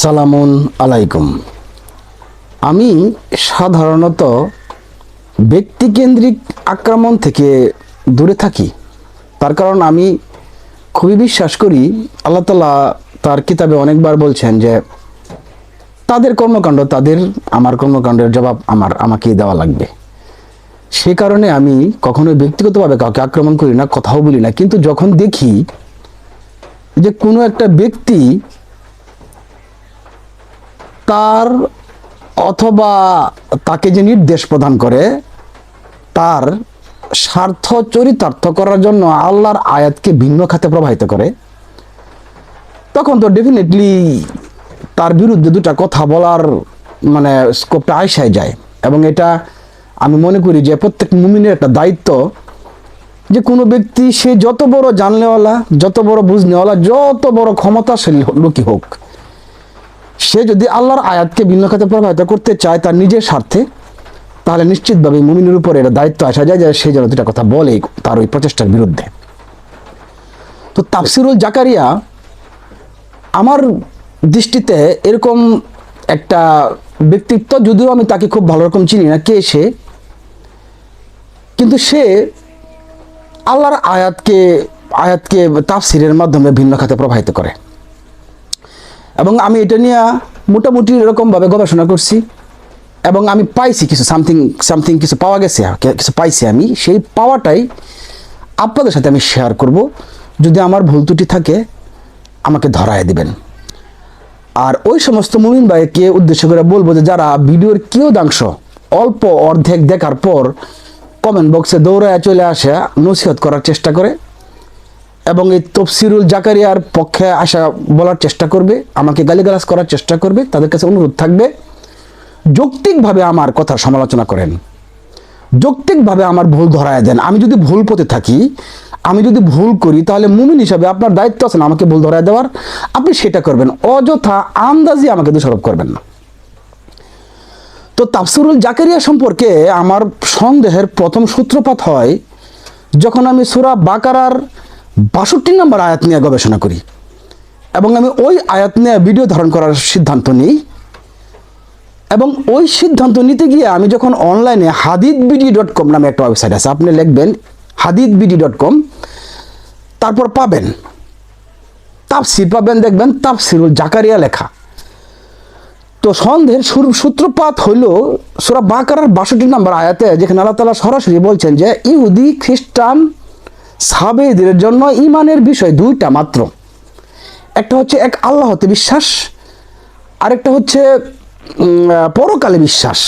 সালামুন আলাইকুম। আমি সাধারণত ব্যক্তিকেন্দ্রিক আক্রমণ থেকে দূরে থাকি। তার কারণ আমি খুবই বিশ্বাস করি, আল্লাহ তালা তার কিতাবে অনেকবার বলছেন যে, তাদের কর্মকাণ্ড, তাদের আমার কর্মকাণ্ডের জবাব আমার, আমাকেই দেওয়া লাগবে। সে কারণে আমি কখনোই ব্যক্তিগতভাবে কাউকে আক্রমণ করি না, কথাও বলি না। কিন্তু যখন দেখি যে কোনো একটা ব্যক্তি তার অথবা তাকে যে নির্দেশ প্রদান করে, তার স্বার্থ চরিতার্থ করার জন্য আল্লাহর আয়াতকে ভিন্ন খাতে প্রবাহিত করে। তখন তো ডেফিনেটলি তার বিরুদ্ধে দুটা কথা বলার মানে স্কোপটা আয়সায় যায়। এবং এটা আমি মনে করি যে প্রত্যেক মুমিনের একটা দায়িত্ব যে কোনো ব্যক্তি সে যত বড় জানলেওয়ালা, যত বড় বুঝনেওয়ালা, যত বড় ক্ষমতাশীল লোকই হোক সে যদি আল্লাহর আয়াতকে ভিন্ন খাতে প্রভাবিত করতে চায় তার নিজের স্বার্থে, তাহলে নিশ্চিতভাবে মুমিনের উপরে এটা দায়িত্ব আসা যায় যে সে যেন দুটা কথা বলে তার ওই প্রচেষ্টার বিরুদ্ধে। তো তাফসিরুল জাকারিয়া আমার দৃষ্টিতে এরকম একটা ব্যক্তিত্ব, যদিও আমি তাকে খুব ভালো রকম চিনি না, কে সে? কিন্তু সে আল্লাহর আয়াতকে আয়াতকে তাফসিরের মাধ্যমে ভিন্ন খাতে প্রবাহিত করে। এবং আমি এটা নিয়ে মোটামুটি এরকমভাবে গবেষণা করছি। এবং আমি পাইছি কিছু সামথিং সামথিং কিছু পাওয়া গেছে কিছু পাইছি আমি। সেই পাওয়াটাই আপনাদের সাথে আমি শেয়ার করব। যদি আমার ভুল ত্রুটি থাকে, আমাকে ধরায় দিবেন। আর ওই সমস্ত মুমিন ভাইকে উদ্দেশ্য করে বলব যে, যারা ভিডিওর কেউ দাংশ অল্প অর্ধেক দেখার পর কমেন্ট বক্সে দৌড়ায় চলে আসে, নসিহত করার চেষ্টা করে। এবং এই তফসিরুল জাকারিয়ার পক্ষে আসা বলার চেষ্টা করবে, আমাকে গালিগালাজ করার চেষ্টা করবে, তাদের কাছে অনুরোধ থাকবে, যৌক্তিকভাবে আমার কথার সমালোচনা করেন। যৌক্তিকভাবে আমার ভুল ধরায় দেন। আমি যদি ভুল পথে থাকি, আমি যদি ভুল করি, তাহলে মুমিন হিসাবে আপনার দায়িত্ব আছে না আমাকে ভুল ধরায় দেওয়ার। আপনি সেটা করবেন, অযথা আন্দাজি আমাকে দোষারোপ করবেন না। তো তাফসিরুল জাকারিয়া সম্পর্কে আমার সন্দেহের প্রথম সূত্রপাত হয়, যখন আমি সুরা বাকারার বাষট্টি নম্বর আয়াত নিয়ে গবেষণা করি। এবং আমি ওই আয়াত নিয়ে ভিডিও ধারণ করার সিদ্ধান্ত নিই। এবং ওই সিদ্ধান্ত নিতে গিয়ে আমি যখন অনলাইনে হাদিদ বিডি ডট কম নামে একটা ওয়েবসাইট আছে, আপনি লিখবেন হাদিদ বিডি ডট কম তারপর পাবেন। তাফসির পাবেন, দেখবেন তাফসিরুল জাকারিয়া লেখা। তো সন্দেহের সূত্রপাত হইল সুরা বাকারার বাষট্টি নম্বর আয়াতে, যেখানে আল্লাহ তালা সরাসরি বলছেন যে, ইহুদি, খ্রিস্টান সাবেদের জন্য ইমানের বিষয় দুইটা মাত্র। একটা হচ্ছে এক আল্লাহতে বিশ্বাস, আরেকটা হচ্ছে পরকালে বিশ্বাস।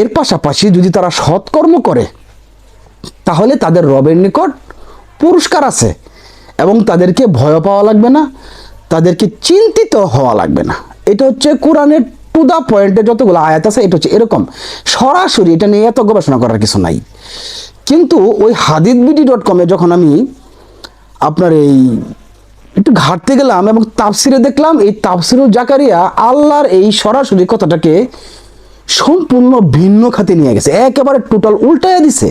এর পাশাপাশি যদি তারা সৎকর্ম করে, তাহলে তাদের রবের নিকট পুরস্কার আছে এবং তাদেরকে ভয় পাওয়া লাগবে না, তাদেরকে চিন্তিত হওয়া লাগবে না। এটা হচ্ছে কোরআনের টু দা পয়েন্টে যতগুলো আয়াত আছে, এটা হচ্ছে এরকম। সরাসরি এটা নিয়ে এত গবেষণা করার কিছু নাই। কিন্তু ওই হাদিদ বিডি ডট কমে যখন আমি আপনার এই একটু ঘাটতে গেলাম এবং তাফসিরে দেখলাম, এই তাফসিরুল জাকারিয়া আল্লাহর এই সরাসরি কথাটাকে সম্পূর্ণ ভিন্ন খাতে নিয়ে গেছে। একেবারে টোটাল উল্টায় দিছে।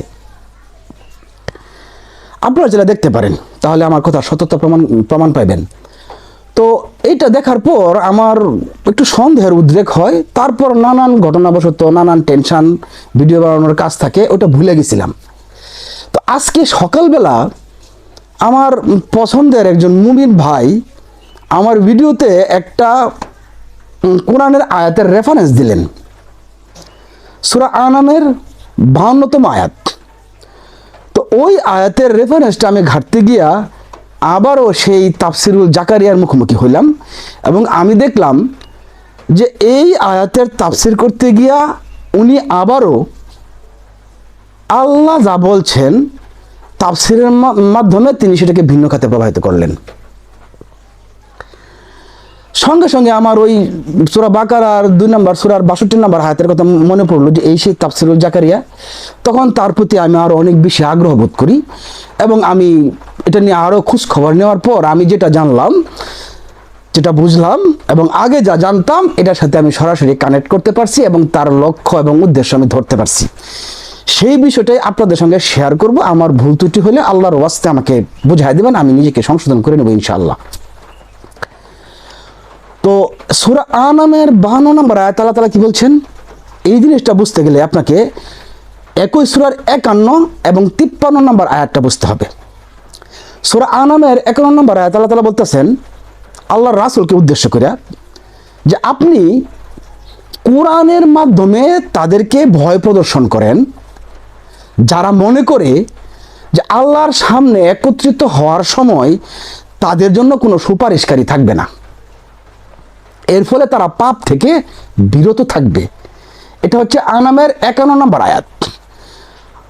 আপনারা যেটা দেখতে পারেন, তাহলে আমার কথা সততা প্রমাণ প্রমাণ পাইবেন। তো এইটা দেখার পর আমার একটু সন্দেহের উদ্রেক হয়। তারপর নানান ঘটনাবশত নানান টেনশন ভিডিও বানানোর কাজ থাকে, ওটা ভুলে গেছিলাম। তো আজকে সকালবেলা আমার পছন্দের একজন মুমিন ভাই আমার ভিডিওতে একটা কোরআনের আয়াতের রেফারেন্স দিলেন। সুরা আনামের বাহান্নতম আয়াত। তো ওই আয়াতের রেফারেন্সটা আমি ঘাটতে গিয়া আবারও সেই তাফসিরুল জাকারিয়ার মুখোমুখি হইলাম এবং আমি দেখলাম যে এই আয়াতের তাফসির করতে গিয়া উনি আবারও আল্লাহ যা বলছেন তাফসিরের মাধ্যমে তিনি সেটাকে ভিন্ন খাতে প্রবাহিত করলেন। সঙ্গে সঙ্গে আমার ওই সুরা বাকার আর দুই নম্বর, সুরার বাষট্টি নম্বর হায়াতের কথা মনে পড়ল যে এই সেই তাফসিরুল জাকারিয়া, তখন তার প্রতি আমি আরও অনেক বেশি আগ্রহ বোধ করি এবং আমি এটা নিয়ে আরও খোঁজ খবর নেওয়ার পর আমি যেটা জানলাম, যেটা বুঝলাম এবং আগে যা জানতাম এটার সাথে আমি সরাসরি কানেক্ট করতে পারছি এবং তার লক্ষ্য এবং উদ্দেশ্য আমি ধরতে পারছি। সেই বিষয়টাই আপনাদের সঙ্গে শেয়ার করব। আমার ভুল ত্রুটি হলে আল্লাহর ওয়াস্তে আমাকে বুঝাই দেবেন, আমি নিজেকে সংশোধন করে নেব ইনশাআল্লাহ। তো সুরা আনামের বাহান্ন নম্বর আয়াত আল্লাহ তালা কি বলছেন? এই জিনিসটা বুঝতে গেলে আপনাকে একই সুরার একান্ন এবং তিপ্পান্ন নম্বর আয়াতটা বুঝতে হবে। সুরা আনামের একান্ন নম্বর আয়াত আল্লাহ তালা বলতেছেন, আল্লাহর রাসুলকে উদ্দেশ্য করে যে আপনি কোরআনের মাধ্যমে তাদেরকে ভয় প্রদর্শন করেন। যারা মনে করে যে আল্লাহর সামনে একত্রিত হওয়ার সময় তাদের জন্য কোনো সুপারিশকারী থাকবে না। এর ফলে তারা পাপ থেকে বিরত থাকবে। এটা হচ্ছে আনামের একান্ন নম্বর আয়াত।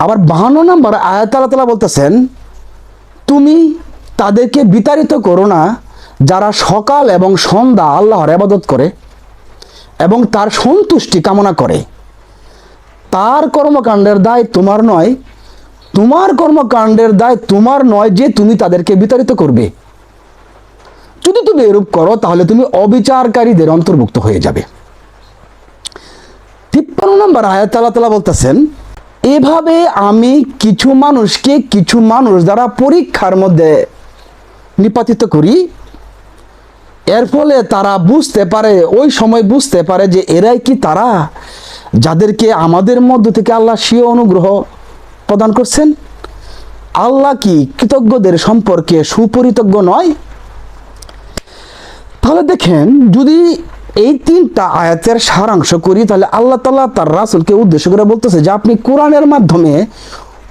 আবার বাহান্ন নম্বর আয়াত আল্লাহ তালা বলতেছেন, তুমি তাদেরকে বিতাড়িত করো না, যারা সকাল এবং সন্ধ্যা আল্লাহর আবাদত করে এবং তার সন্তুষ্টি কামনা করে। তার কর্মকাণ্ডের দায় তোমার নয়, তোমার কর্মকাণ্ডের দায় তোমার নয় যে তুমি তাদেরকে বিতাড়িত করবে। যদি তুমি এরূপ করো, তাহলে তুমি অবিচারকারীদের অন্তর্ভুক্ত হয়ে যাবে। তিপ্পান্ন নম্বর আয়াত আল্লাহ তালা বলতেছেন, এভাবে আমি কিছু মানুষকে কিছু মানুষ দ্বারা পরীক্ষার মধ্যে নিপাতিত করি। এর ফলে তারা বুঝতে পারে, ওই সময় বুঝতে পারে যে এরাই কি তারা যাদেরকে আমাদের মধ্য থেকে আল্লাহ স্বীয় অনুগ্রহ প্রদান করছেন। আল্লাহ কি কৃতজ্ঞদের সম্পর্কে সুপরিতজ্ঞ নয় তাহলে দেখেন, যদি এই তিনটা আয়াতের সারাংশ করি, তাহলে আল্লাহ তালা তার রাসুলকে উদ্দেশ্য করে বলতেছে যে আপনি কোরআনের মাধ্যমে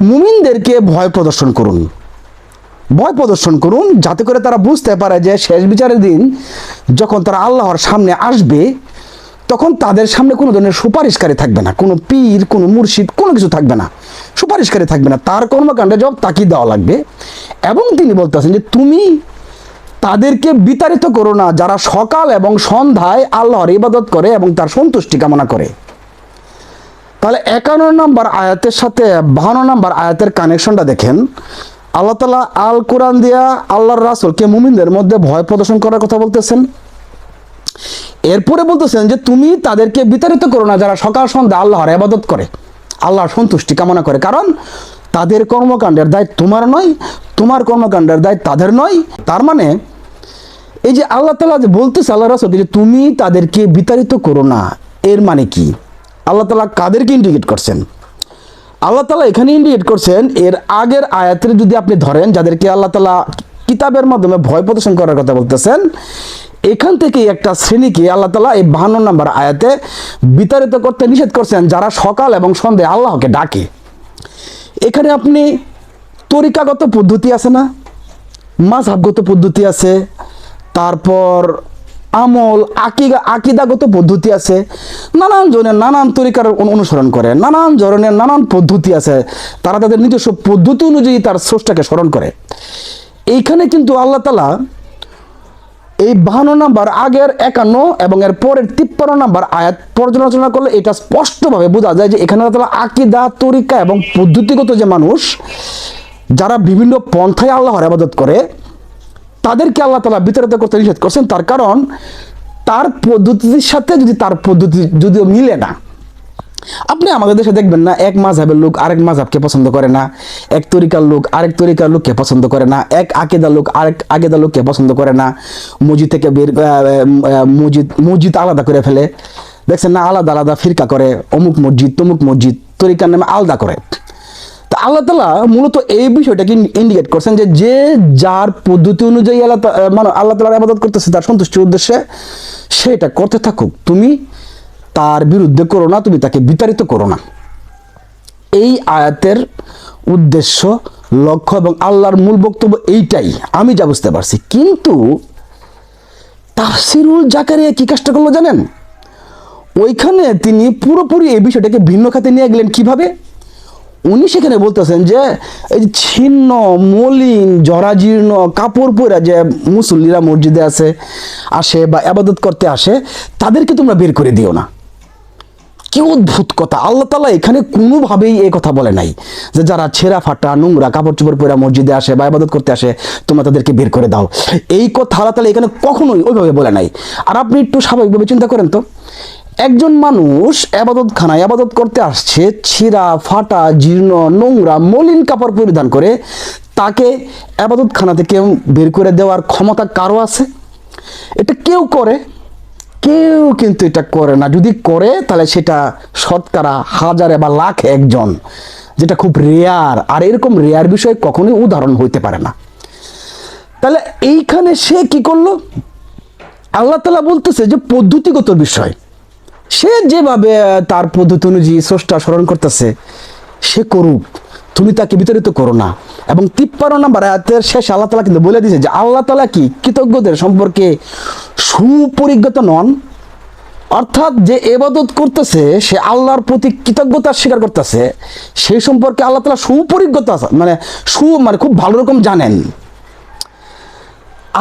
মুমিনদেরকে ভয় প্রদর্শন করুন। ভয় প্রদর্শন করুন, যাতে করে তারা বুঝতে পারে যে শেষ বিচারের দিন যখন তারা আল্লাহর সামনে আসবে, তখন তাদের সামনে কোনো ধরনের সুপারিশকারী থাকবে না। কোনো পীর, কোনো মুর্শিদ, কোনো কিছু থাকবে না। সুপারিশকারী থাকবে না। তার কর্মকাণ্ডে জব তাকিয়ে দেওয়া লাগবে। এবং তিনি বলতেছেন যে, তুমি তাদেরকে বিতাড়িত করো না, যারা সকাল এবং সন্ধ্যায় আল্লাহর ইবাদত করে এবং তার সন্তুষ্টি কামনা করে। তাহলে একান্ন নম্বর আয়াতের সাথে বাহান্ন নম্বর আয়াতের কানেকশনটা দেখেন। আল্লাহ তালা আল কোরআন দিয়া আল্লাহর রাসুলকে মুমিনদের মধ্যে ভয় প্রদর্শন করার কথা বলতেছেন। এরপরে বলতেছেন যে, তুমি তাদেরকে বিতাড়িত করো না, যারা সকাল, সন্ধ্যা আল্লাহর আবাদত করে, আল্লাহর সন্তুষ্টি কামনা করে। কারণ তাদের কর্মকাণ্ডের দায় তোমার নয়, তোমার কর্মকাণ্ডের দায় তাদের নয়। তার মানে এই যে আল্লাহ তালা যে বলতেছে আল্লাহ রাসুলকে যে তুমি তাদেরকে বিতাড়িত করো না, এর মানে কি? আল্লাহ তালা কাদেরকে ইন্ডিকেট করছেন? আল্লাহ তালা এখানে ইন্ডিকেট করছেন, এর আগের আয়াতের যদি আপনি ধরেন, যাদেরকে আল্লাহ তালা কিতাবের মাধ্যমে ভয় প্রদর্শন করার কথা বলতেছেন, এখান থেকে একটা শ্রেণীকে আল্লাহ তালা এই বাহান্ন নম্বর আয়াতে বিতাড়িত করতে নিষেধ করছেন, যারা সকাল এবং সন্ধ্যায় আল্লাহকে ডাকে। এখানে আপনি তরিকাগত পদ্ধতি আছে না? মাঝহাবগত পদ্ধতি আছে? তারপর আমল আকিদা, আকিদাগত পদ্ধতি আছে। নানান জনের নানান তরিকার অনুসরণ করে, নানান ধরনের, নানান পদ্ধতি আছে। তারা তাদের নিজস্ব পদ্ধতি অনুযায়ী তার স্রষ্টাকে স্মরণ করে। এইখানে কিন্তু আল্লাহ তালা এই বাহান্ন নাম্বার আগের একান্ন এবং এর পরের তিপ্পান্ন নাম্বার আয়াত পর্যালোচনা করলে এটা স্পষ্টভাবে বোঝা যায় যে এখানে আল্লাহ তাআলা আকিদা, তরিকা এবং পদ্ধতিগত যে মানুষ, যারা বিভিন্ন পন্থায় আল্লাহর আবাদত করে তাদেরকে আল্লাহ তালা বিতাড়িত করতে নিষেধ করছেন, তার কারণ তার পদ্ধতির সাথে যদি তার পদ্ধতি যদিও মিলে না, আপনি আমাদের দেশে দেখবেন না, এক মাঝহাবের লোক আরেক মাঝহাবকে পছন্দ করে না, এক তরিকার লোক আরেক তরিকার লোককে পছন্দ করে না, এক আকেদার লোক আরেক আকেদার লোককে পছন্দ করে না, মসজিদ থেকে বের মসজিদ মসজিদ আলাদা করে ফেলে, দেখছেন না আলাদা আলাদা ফিরকা করে, অমুক মসজিদ, তমুক মসজিদ, তরিকার নামে আলাদা করে। আল্লাহ তালা মূলত এই বিষয়টাকে ইন্ডিকেট করছেন যে যে যার পদ্ধতি অনুযায়ী আল্লাহ মানে আল্লাহ তালার আবাদত করতেছে, তার সন্তুষ্টির উদ্দেশ্যে সেটা করতে থাকুক। তুমি তার বিরুদ্ধে করো না, তুমি তাকে বিতাড়িত করো না। এই আয়াতের উদ্দেশ্য, লক্ষ্য এবং আল্লাহর মূল বক্তব্য এইটাই। আমি যা বুঝতে পারছি। কিন্তু তাফসিরুল জাকারিয়া কি কাজটা করল জানেন? ওইখানে তিনি পুরোপুরি এই বিষয়টাকে ভিন্ন খাতে নিয়ে গেলেন কীভাবে? উনি সেখানে বলতেছেন যে, এই ছিন্ন, মলিন, জরাজীর্ণ, কাপড় পরা যে মুসল্লিরা মসজিদে আছে, আসে বা আবাদত করতে আসে, তাদেরকে তোমরা বের করে দিও না। কি অদ্ভুত কথা। আল্লাহ তালা এখানে কোনোভাবেই এই কথা বলে নাই যে যারা ছেঁড়া ফাটা, নোংরা কাপড় চোপড় পরে মসজিদে আসে বা ইবাদত করতে আসে, তোমরা তাদেরকে বের করে দাও। এই কথা আল্লাহ তালা এখানে কখনোই ওইভাবে বলে নাই। আর আপনি একটু স্বাভাবিকভাবে চিন্তা করেন তো একজন মানুষ আবাদত খানায় আবাদত করতে আসছে, ছিঁড়া, ফাটা, জীর্ণ, নোংরা, মলিন কাপড় পরিধান করে, তাকে আবাদত খানা থেকে বের করে দেওয়ার ক্ষমতা কারও আছে? এটা কেউ করে? কেউ কিন্তু এটা করে না। যদি করে, তাহলে সেটা শতকরা হাজারে বা লাখ একজন, যেটা খুব রেয়ার আর এরকম রেয়ার বিষয়ে কখনোই উদাহরণ হইতে পারে না। তাহলে এইখানে সে কি করল? আল্লাহ তালা বলতেছে যে পদ্ধতিগত বিষয়। সে যেভাবে তার পদ্ধতি অনুযায়ী স্রষ্টা স্মরণ করতেছে, সে করুক। তুমি তাকে বিতাড়িত করো না। এবং তিপ্পান্ন নাম্বার আয়াতের শেষ আল্লাহ তালা কিন্তু বলে দিয়েছে যে, আল্লাহ তালা কি কৃতজ্ঞদের সম্পর্কে সুপরিজ্ঞত নন? অর্থাৎ যে এবাদত করতেছে, সে আল্লাহর প্রতি কৃতজ্ঞতা স্বীকার করতেছে, সেই সম্পর্কে আল্লাহ তালা সুপরিজ্ঞত মানে সু মানে খুব ভালো রকম জানেন।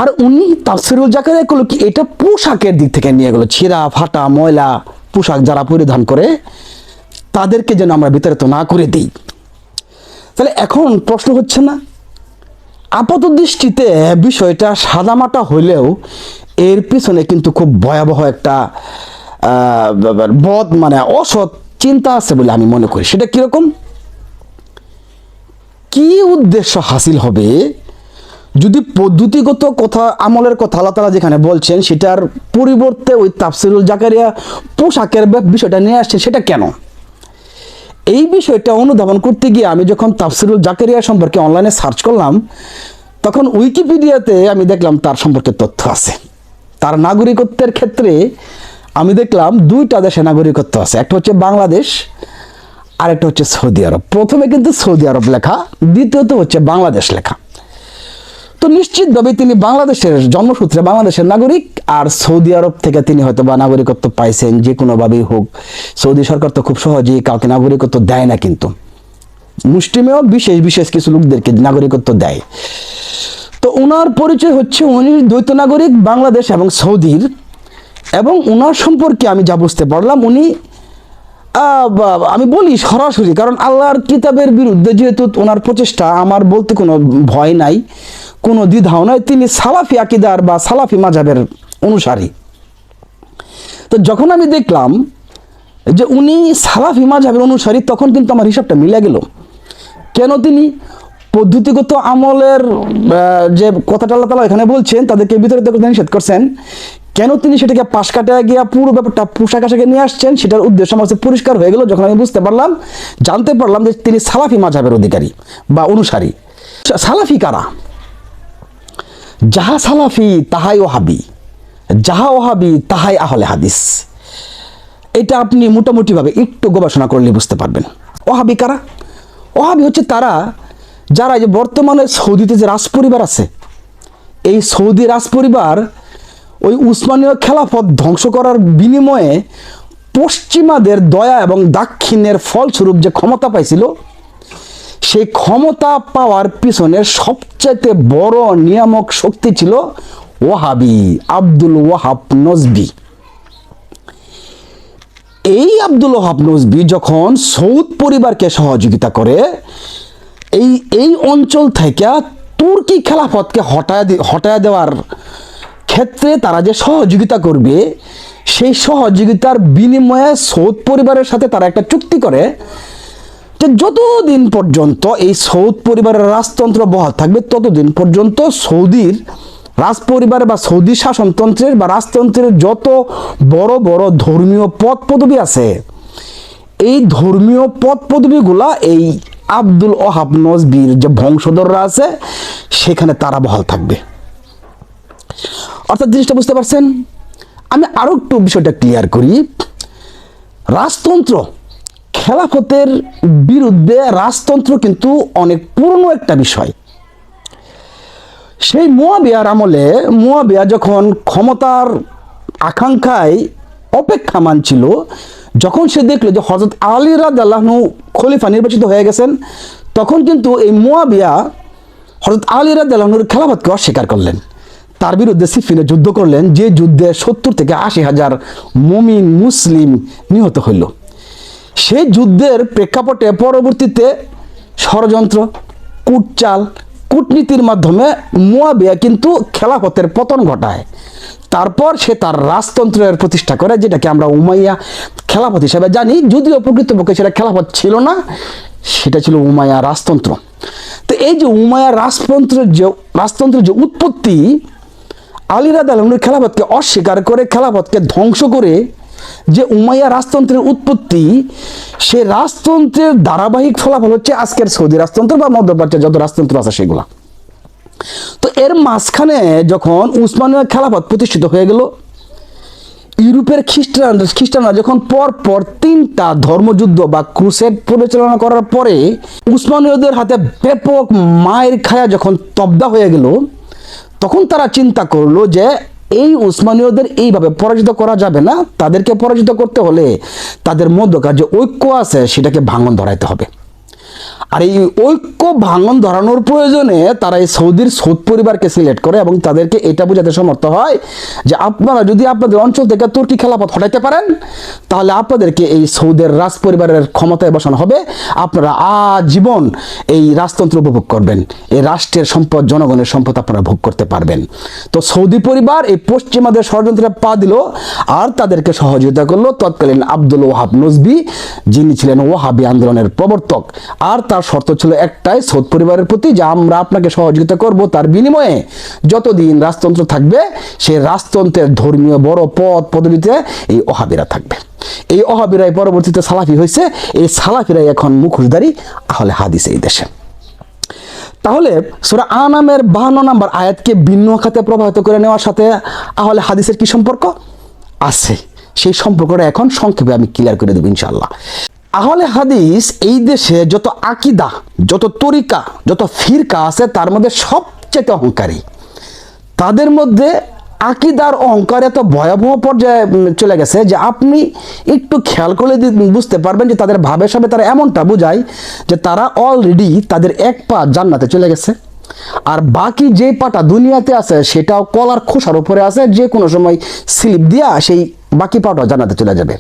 আর উনি তাফসিরুল জাকারিয়া করল কি, এটা পোশাকের দিক থেকে নিয়ে গেলো। ছেঁড়া, ফাটা, ময়লা পোশাক যারা পরিধান করে, তাদেরকে যেন আমরা বিতাড়িত না করে দিই। তাহলে এখন প্রশ্ন হচ্ছে না, আপাত দৃষ্টিতে বিষয়টা সাদামাটা হইলেও এর পিছনে কিন্তু খুব ভয়াবহ একটা বদ মানে অসৎ চিন্তা আছে বলে আমি মনে করি। সেটা কীরকম? কি উদ্দেশ্য হাসিল হবে যদি পদ্ধতিগত কথা, আমলের কথা আল্লাহ তালা যেখানে বলছেন, সেটার পরিবর্তে ওই তাফসিরুল জাকারিয়া পোশাকের বিষয়টা নিয়ে আসছে, সেটা কেন? এই বিষয়টা অনুধাবন করতে গিয়ে আমি যখন তাফসিরুল জাকারিয়া সম্পর্কে অনলাইনে সার্চ করলাম, তখন উইকিপিডিয়াতে আমি দেখলাম তার সম্পর্কে তথ্য আছে। তার নাগরিকত্বের ক্ষেত্রে আমি দেখলাম দুইটা দেশে নাগরিকত্ব আছে, একটা হচ্ছে বাংলাদেশ আর একটা হচ্ছে সৌদি আরব। প্রথমে কিন্তু সৌদি আরব লেখা, দ্বিতীয়ত হচ্ছে বাংলাদেশ লেখা। তো নিশ্চিতভাবে তিনি বাংলাদেশের জন্মসূত্রে বাংলাদেশের নাগরিক, আর সৌদি আরব থেকে তিনি হয়তো বা নাগরিকত্ব পাইছেন যে কোনোভাবেই হোক। সৌদি সরকার তো খুব সহজেই কাউকে নাগরিকত্ব দেয় না কিন্তু। মুসলিমেও বিশেষ বিশেষ কিছু লোকদেরকে নাগরিকত্ব দেয়। তো ওনার পরিচয় হচ্ছে উনি দ্বৈত নাগরিক, বাংলাদেশ এবং সৌদির। এবং ওনার সম্পর্কে আমি যা বুঝতে পারলাম, উনি আমি বলি সরাসরি, কারণ আল্লাহর কিতাবের বিরুদ্ধে যেহেতু ওনার প্রচেষ্টা, আমার বলতে কোনো ভয় নাই। কোনো দ্বিধাও নয় তিনি সালাফি আকিদার বা সালাফি মাঝাবের অনুসারী। তো যখন আমি দেখলাম যে উনি সালাফি মাঝাবের অনুসারী, তখন কিন্তু আমার হিসাবটা মিলে গেল। কেন তিনি পদ্ধতিগত আমলের যে কথাটা আল্লাহ তালা এখানে বলছেন, তাদেরকে বিতরিত করতে নিষেধ করছেন, কেন তিনি সেটাকে পাশ কাটায় গিয়া পুরো ব্যাপারটা পোশাক আশাকে নিয়ে আসছেন, সেটার উদ্দেশ্য আমার পরিষ্কার হয়ে গেল। যখন আমি বুঝতে পারলাম, জানতে পারলাম যে তিনি সালাফি মাঝাবের অধিকারী বা অনুসারী। সালাফি কারা? যাহা সালাফি তাহাই ওহাবি, যাহা ওহাবি তাহাই আহলে হাদিস। এটা আপনি মোটামুটিভাবে একটু গবেষণা করলে বুঝতে পারবেন। ওহাবি কারা? ওহাবি হচ্ছে তারা যারা যে বর্তমানে সৌদিতে যে রাজপরিবার আছে, এই সৌদি রাজপরিবার ওই উসমানীয় খেলাফত ধ্বংস করার বিনিময়ে পশ্চিমাদের দয়া এবং দাক্ষিণ্যের ফলস্বরূপ যে ক্ষমতা পাইছিল, সেই ক্ষমতা পাওয়ার পিছনে সবচাইতে বড় নিয়ামক শক্তি ছিল ওয়াহাবি, আব্দুল ওয়াহাব নজবি। এই আব্দুল ওহাব নজবি যখন সৌদ পরিবারকে সহযোগিতা করে, এই এই অঞ্চল থেকে তুর্কি খেলাফতকে হটায় হটায় দেওয়ার ক্ষেত্রে তারা যে সহযোগিতা করবে, সেই সহযোগিতার বিনিময়ে সৌদ পরিবারের সাথে তারা একটা চুক্তি করে যে যতদিন পর্যন্ত এই সৌদ পরিবারের রাজতন্ত্র বহাল থাকবে, ততদিন পর্যন্ত সৌদির রাজ পরিবার বা সৌদি শাসনতন্ত্রের বা রাজতন্ত্রের যত বড় বড় ধর্মীয় পদ পদবি আছে, এই ধর্মীয় পদ পদবিগুলা এই আব্দুল ওহাব নজবির যে বংশধররা আছে, সেখানে তারা বহাল থাকবে। অর্থাৎ জিনিসটা বুঝতে পারছেন? আমি আরও একটু বিষয়টা ক্লিয়ার করি। রাজতন্ত্র খেলাফতের বিরুদ্ধে রাজতন্ত্র কিন্তু অনেক পুরনো একটা বিষয়। সেই মুয়াবিয়ার আমলে মুয়াবিয়া যখন ক্ষমতার আকাঙ্ক্ষায় অপেক্ষা মানছিল যখন সে দেখল যে হজরত আলী আল্লাহনু খলিফা নির্বাচিত হয়ে গেছেন, তখন কিন্তু এই মুয়াবিয়া হজরত আলী আল্লাহনুর খেলাফতকে অস্বীকার করলেন। তার বিরুদ্ধে সিফিনে যুদ্ধ করলেন, যে যুদ্ধে সত্তর থেকে আশি হাজার মমিন মুসলিম নিহত হইল। সেই যুদ্ধের প্রেক্ষাপটে পরবর্তীতে ষড়যন্ত্র, কূটচাল, কূটনীতির মাধ্যমে মুয়াবিয়া কিন্তু খেলাফতের পতন ঘটায়। তারপর সে তার রাজতন্ত্রের প্রতিষ্ঠা করে, যেটাকে আমরা উমাইয়া খেলাফত হিসাবে জানি। যদিও প্রকৃতপক্ষে সেটা খেলাফত ছিল না, সেটা ছিল উমাইয়া রাজতন্ত্র। তো এই যে উমায়া রাজতন্ত্রের যে রাজতন্ত্রের যে উৎপত্তি, আলী রাদ আলমের খেলাফতকে অস্বীকার করে, খেলাফতকে ধ্বংস করে যে উমাইয়া রাজতন্ত্রের উৎপত্তি, সে রাজতন্ত্রের ধারাবাহিক ফলাফল হচ্ছে আজকের সৌদি রাজতন্ত্র বা মধ্যপ্রাচ্যের যত রাজতন্ত্র আছে সেগুলা। তো এর মাঝখানে যখন উসমানীয় খেলাফত প্রতিষ্ঠিত হয়ে গেল, ইউরোপের খ্রিস্টান, খ্রিস্টানরা যখন পর পর তিনটা ধর্মযুদ্ধ বা ক্রুসেড পরিচালনা করার পরে উসমানীয়দের হাতে ব্যাপক মায়ের খায়া যখন তবদা হয়ে গেল, তখন তারা চিন্তা করল যে এই উসমানীয়দের এইভাবে পরাজিত করা যাবে না। তাদেরকে পরাজিত করতে হলে তাদের মধ্যকার যে ঐক্য আছে, সেটাকে ভাঙন ধরাইতে হবে। আর এই ঐক্য ভাঙন ধরানোর প্রয়োজনে তারা এই সৌদির সৌদ পরিবারকে সিলেক্ট করে এবং তাদেরকে এটা বোঝাতে সমর্থ হয় যে আপনারা যদি আপনাদের অঞ্চল থেকে তুর্কি খেলাপথ হটাইতে পারেন, তাহলে আপনাদেরকে এই সৌদের রাজ পরিবারের ক্ষমতায় বসানো হবে। আপনারা আজীবন এই রাজতন্ত্র উপভোগ করবেন। এই রাষ্ট্রের সম্পদ, জনগণের সম্পদ আপনারা ভোগ করতে পারবেন। তো সৌদি পরিবার এই পশ্চিমাদের ষড়যন্ত্রে পা দিল আর তাদেরকে সহযোগিতা করল তৎকালীন আব্দুল ওহাব নজবি, যিনি ছিলেন ওহাবি আন্দোলনের প্রবর্তক। আর তার শর্ত ছিল একটাই সৌদ পরিবারের প্রতি যে আমরা আপনাকে সহযোগিতা করব তার বিনিময়ে যতদিন রাজতন্ত্র থাকবে সেই রাজতন্ত্রের ধর্মীয় বড় পদ পদবিতে এই ওহাবিরা থাকবে। এই ওহাবিরাই পরবর্তীতে সালাফি হয়েছে, এই সালাফিরাই এখন মুখোশধারী আহলে হাদিস এই দেশে। তাহলে সুরা আনামের বাহান্ন নাম্বার আয়াতকে ভিন্ন খাতে প্রভাবিত করে নেওয়ার সাথে আহলে হাদিসের কি সম্পর্ক? আছে। সেই সম্পর্কটা এখন সংক্ষেপে আমি ক্লিয়ার করে দেবো ইনশাল্লাহ আহলে হাদিস এই দেশে যত আকিদা, যত তরিকা, যত ফিরকা আছে, তার মধ্যে সবচেয়ে অহংকারী। তাদের মধ্যে আকিদার অহংকার এত ভয়াবহ পর্যায়ে চলে গেছে যে আপনি একটু খেয়াল করলে দি- বুঝতে পারবেন যে তাদের ভাবের সাথে তারা এমনটা বোঝায় যে তারা অলরেডি তাদের এক পা জান্নাতে চলে গেছে। আর বাকি যে পাটা দুনিয়াতে আছে, সেটাও কলার খোসার উপরে আছে, যে কোনো সময় স্লিপ দিয়া সেই বাকি পাটাও জান্নাতে চলে যাবে।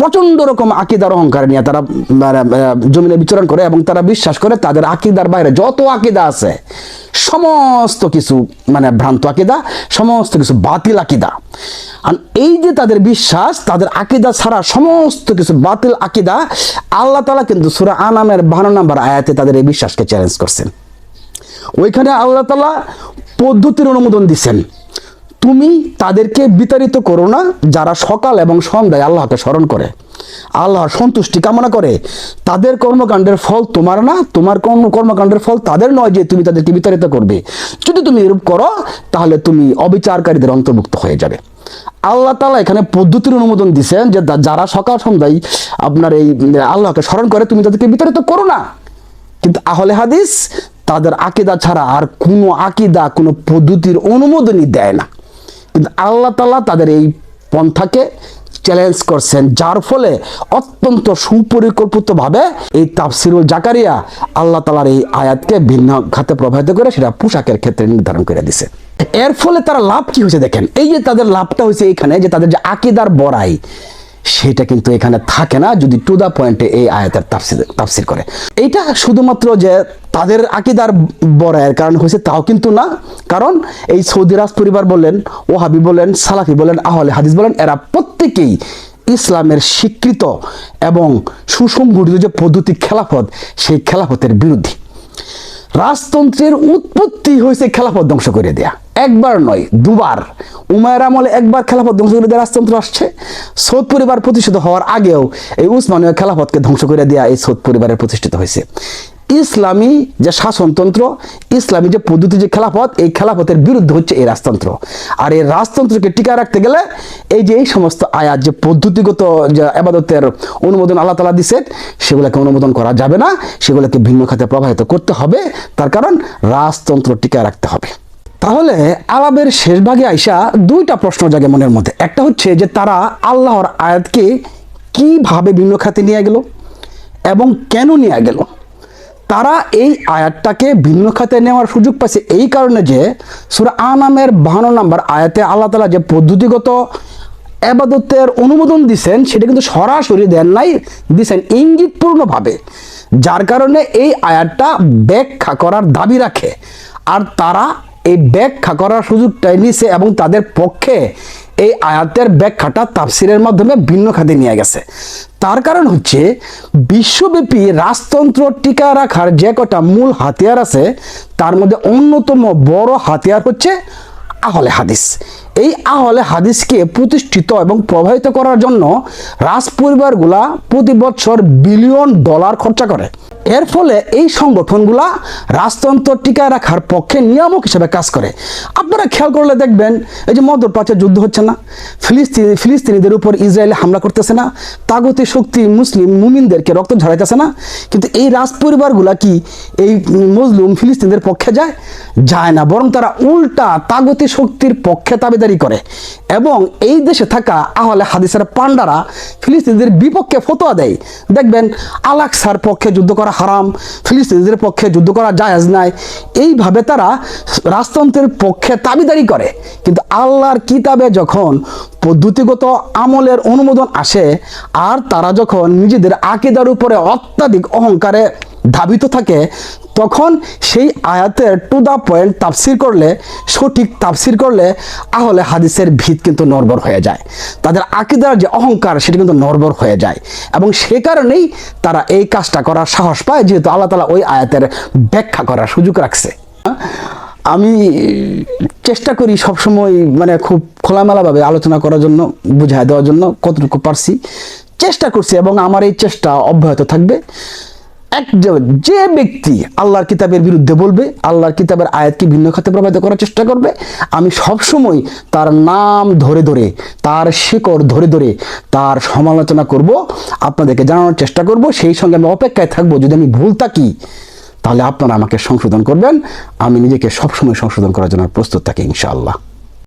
প্রচণ্ড রকম আকিদার অহংকার নিয়ে তারা মানে, জমিনে বিচরণ করে এবং তারা বিশ্বাস করে তাদের আকিদার বাইরে যত আকিদা আছে সমস্ত কিছু মানে ভ্রান্ত আকিদা সমস্ত কিছু বাতিল আকিদা। আর এই যে তাদের বিশ্বাস তাদের আকিদা ছাড়া সমস্ত কিছু বাতিল আকিদা আল্লাহ তালা কিন্তু সুরা আনামের বাহান্ন নাম্বার আয়াতে তাদের এই বিশ্বাসকে চ্যালেঞ্জ করছেন। ওইখানে আল্লাহ তালা পদ্ধতির অনুমোদন দিছেন তুমি তাদেরকে বিতাড়িত করো না, যারা সকাল এবং সন্ধ্যায় আল্লাহকে স্মরণ করে। আল্লাহর সন্তুষ্টি কামনা করে। তাদের কর্মকাণ্ডের ফল তোমার না, তোমার কর্ম, কর্মকাণ্ডের ফল তাদের নয় যে তুমি তাদেরকে বিতাড়িত করবে। যদি তুমি এরূপ করো, তাহলে তুমি অবিচারকারীদের অন্তর্ভুক্ত হয়ে যাবে। আল্লাহ তালা এখানে পদ্ধতির অনুমোদন দিচ্ছেন যে যারা সকাল, সন্ধ্যায় আপনার এই আল্লাহকে স্মরণ করে, তুমি তাদেরকে বিতাড়িত করো না। কিন্তু আহলে হাদিস তাদের আকিদা ছাড়া আর কোনো আকিদা, কোনো পদ্ধতির অনুমোদনই দেয় না। কিন্তু আল্লাহ তালা তাদের এই পন্থাকে চ্যালেঞ্জ করছেন। যার ফলে অত্যন্ত সুপরিকল্পিতভাবে এই তাফসিরুল জাকারিয়া আল্লাহ তালার এই আয়াতকে ভিন্ন খাতে প্রভাবিত করে সেটা পোশাকের ক্ষেত্রে নির্ধারণ করে দিছে। এর ফলে তারা লাভ কি হয়েছে দেখেন? এই যে তাদের লাভটা হয়েছে এখানে যে তাদের যে আকিদার বড়াই সেটা কিন্তু এখানে থাকে না, যদি টু দা পয়েন্টে এই আয়াতের তাফসির তাফসির করে। এইটা শুধুমাত্র যে তাদের আকিদার বড়ায়ের কারণ হয়েছে তাও কিন্তু না, কারণ এই সৌদি রাজ পরিবার বলেন ওহাবি বলেন, সালাফি বলেন, আহলে হাদিস বলেন, এরা প্রত্যেকেই ইসলামের স্বীকৃত এবং সুসংগঠিত যে পদ্ধতি খেলাফত, সেই খেলাফতের বিরোধী। রাজতন্ত্রের উৎপত্তি হয়েছে খেলাফত ধ্বংস করে দেয়া। একবার নয়, দুবার। উমায়ের আমলে একবার খেলাফত ধ্বংস করে দেয়া রাজতন্ত্র আসছে। সৌদ পরিবার প্রতিষ্ঠিত হওয়ার আগেও এই উসমানীয় খেলাফতকে ধ্বংস করে দেয়া এই সৌদ পরিবারের প্রতিষ্ঠিত হয়েছে। ইসলামী যে শাসনতন্ত্র, ইসলামী যে পদ্ধতি যে খেলাফত, এই খেলাফতের বিরুদ্ধে হচ্ছে এই রাজতন্ত্র। আর এই রাজতন্ত্রকে টিকায় রাখতে গেলে এই যে এই সমস্ত আয়াত, যে পদ্ধতিগত যে আবাদতের অনুমোদন আল্লাহ তালা দিচ্ছেন সেগুলোকে অনুমোদন করা যাবে না, সেগুলোকে ভিন্ন খাতে প্রবাহিত করতে হবে। তার কারণ রাজতন্ত্র টিকায় রাখতে হবে। তাহলে আলাপের শেষ ভাগে আইসা দুইটা প্রশ্ন জাগে মনের মধ্যে। একটা হচ্ছে যে তারা আল্লাহর আয়াতকে কীভাবে ভিন্ন খাতে নিয়ে গেল এবং কেন নিয়ে গেল? তারা এই আয়াতটাকে ভিন্ন খাতে নেওয়ার সুযোগ পাচ্ছে এই কারণে যে সুরা আনামের বাহান্ন নাম্বার আয়াতে আল্লাহ তালা যে পদ্ধতিগত আবাদতের অনুমোদন দিছেন, সেটা কিন্তু সরাসরি দেন নাই, দিছেন ইঙ্গিতপূর্ণভাবে, যার কারণে এই আয়াতটা ব্যাখ্যা করার দাবি রাখে। আর তারা এই ব্যাখ্যা করার সুযোগটাই নিছে এবং তাদের পক্ষে এই আয়াতের ব্যাখ্যাটা তাফসিরের মাধ্যমে ভিন্ন খাতে নিয়ে গেছে। তার কারণ হচ্ছে, বিশ্বব্যাপী রাজতন্ত্র টিকা রাখার যে কটা মূল হাতিয়ার আছে, তার মধ্যে অন্যতম বড় হাতিয়ার হচ্ছে আহলে হাদিস। এই আহলে হাদিসকে প্রতিষ্ঠিত এবং প্রভাবিত করার জন্য রাজ পরিবারগুলা প্রতি বছর বিলিয়ন ডলার খরচা করে। এর ফলে এই সংগঠনগুলা রাজতন্ত্র টিকায় রাখার পক্ষে নিয়ামক হিসেবে কাজ করে। আপনারা খেয়াল করলে দেখবেন, এই যে মধ্যপ্রাচ্যে যুদ্ধ হচ্ছে না, ফিলিস্তিনি ফিলিস্তিনিদের উপর ইসরায়েলে হামলা করতেছে না, তাগতি শক্তি মুসলিম মুমিনদেরকে রক্ত ঝরাইতেছে না, কিন্তু এই রাজ পরিবারগুলা কি এই মজলুম ফিলিস্তিনদের পক্ষে যায়? যায় না, বরং তারা উল্টা তাগতি শক্তির পক্ষে দাবিদারি করে। এবং এই দেশে থাকা আহলে হাদিসের পান্ডারা ফিলিস্তিনিদের বিপক্ষে ফতোয়া দেয়। দেখবেন আলাকসার পক্ষে যুদ্ধ করা হারাম, ফিলিস্তিনিদের পক্ষে যুদ্ধ করা জায়েজ নাই। এইভাবে তারা রাজতন্ত্রের পক্ষে দাবিদারি করে। কিন্তু আল্লাহর কিতাবে যখন পদ্ধতিগত আমলের অনুমোদন আসে, আর তারা যখন নিজেদের আকিদার উপরে অত্যাধিক অহংকারে ধাবিত থাকে, তখন সেই আয়াতের টু দ্য পয়েন্ট তাফসির করলে, সঠিক তাফসির করলে আহলে হাদিসের ভিত কিন্তু নর্বর হয়ে যায়। তাদের আকিদার যে অহংকার, সেটা কিন্তু নর্বর হয়ে যায়। এবং সে কারণেই তারা এই কাজটা করার সাহস পায়, যেহেতু আল্লাহ তালা ওই আয়াতের ব্যাখ্যা করার সুযোগ রাখছে। আমি চেষ্টা করি সবসময় মানে খুব খোলামেলাভাবে আলোচনা করার জন্য বুঝাই দেওয়ার জন্য, কতটুকু পারছি। চেষ্টা করছি এবং আমার এই চেষ্টা অব্যাহত থাকবে। এক যে- যে ব্যক্তি আল্লাহর কিতাবের বিরুদ্ধে বলবে, আল্লাহর কিতাবের আয়াতকে ভিন্ন খাতে প্রভাবিত করার চেষ্টা করবে, আমি সবসময় তার নাম ধরে ধরে, তার শিকড় ধরে ধরে, তার সমালোচনা করব, আপনাদেরকে জানানোর চেষ্টা করব, সেই সঙ্গে আমি অপেক্ষায় থাকব, যদি আমি ভুল থাকি, তাহলে আপনারা আমাকে সংশোধন করবেন, আমি নিজেকে সবসময় সংশোধন করার জন্য প্রস্তুত থাকি, ইনশাআল্লাহ।